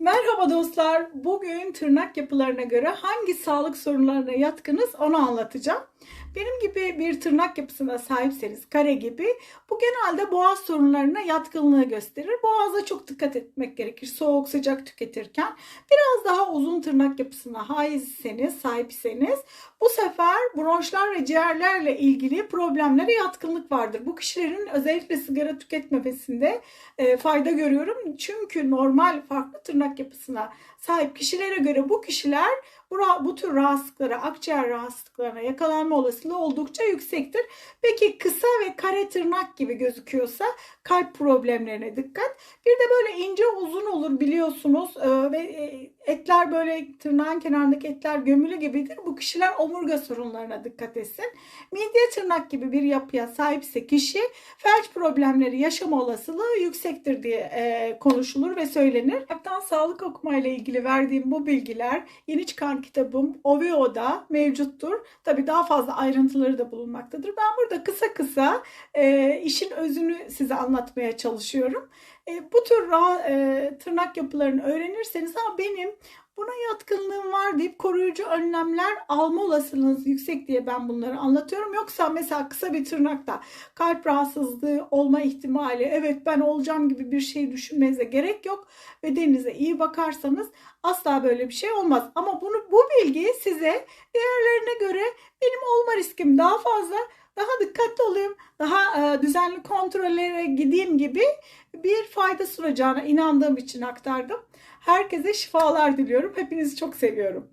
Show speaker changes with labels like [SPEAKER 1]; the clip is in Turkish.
[SPEAKER 1] Merhaba dostlar. Bugün tırnak yapılarına göre hangi sağlık sorunlarına yatkınız onu anlatacağım. Benim gibi bir tırnak yapısına sahipseniz kare gibi bu genelde boğaz sorunlarına yatkınlığı gösterir. Boğaza çok dikkat etmek gerekir soğuk sıcak tüketirken. Biraz daha uzun tırnak yapısına haizseniz, sahipseniz bu sefer bronşlar ve ciğerlerle ilgili problemlere yatkınlık vardır. Bu kişilerin özellikle sigara tüketmemesinde e, fayda görüyorum. Çünkü normal farklı tırnak yapısına sahip kişilere göre bu kişiler bu, bu tür rahatsızlıklara, akciğer rahatsızlıklarına yakalanma olasılığı oldukça yüksektir. Peki kısa ve kare tırnak gibi gözüküyorsa kalp problemlerine dikkat. Bir de böyle ince uzun olur biliyorsunuz ve etler böyle tırnağın kenarındaki etler gömülü gibidir. Bu kişiler omurga sorunlarına dikkat etsin. Midye tırnak gibi bir yapıya sahipse kişi felç problemleri yaşama olasılığı yüksektir diye e, konuşulur ve söylenir. Haktan sağlık okumayla ilgili verdiğim bu bilgiler yeni çıkan kitabım Oveo'da mevcuttur. Tabii daha fazla ayrıntıları da bulunmaktadır. Ben burada kısa kısa e, işin özünü size anlatmaya çalışıyorum. E, bu tür e, tırnak yapılarını öğrenirseniz ama benim buna yatkınlığım var deyip koruyucu önlemler alma olasılığınız yüksek diye ben bunları anlatıyorum. Yoksa mesela kısa bir tırnakta kalp rahatsızlığı olma ihtimali evet ben olacağım gibi bir şey düşünmenize gerek yok. Bedeninize iyi bakarsanız asla böyle bir şey olmaz. Ama bunu bu bilgi size değerlerine göre benim olma riskim daha fazla daha dikkatli olayım, daha e, düzenli kontrollere gideyim gibi bir fayda sunacağına inandığım için aktardım. Herkese şifalar diliyorum. Hepinizi çok seviyorum.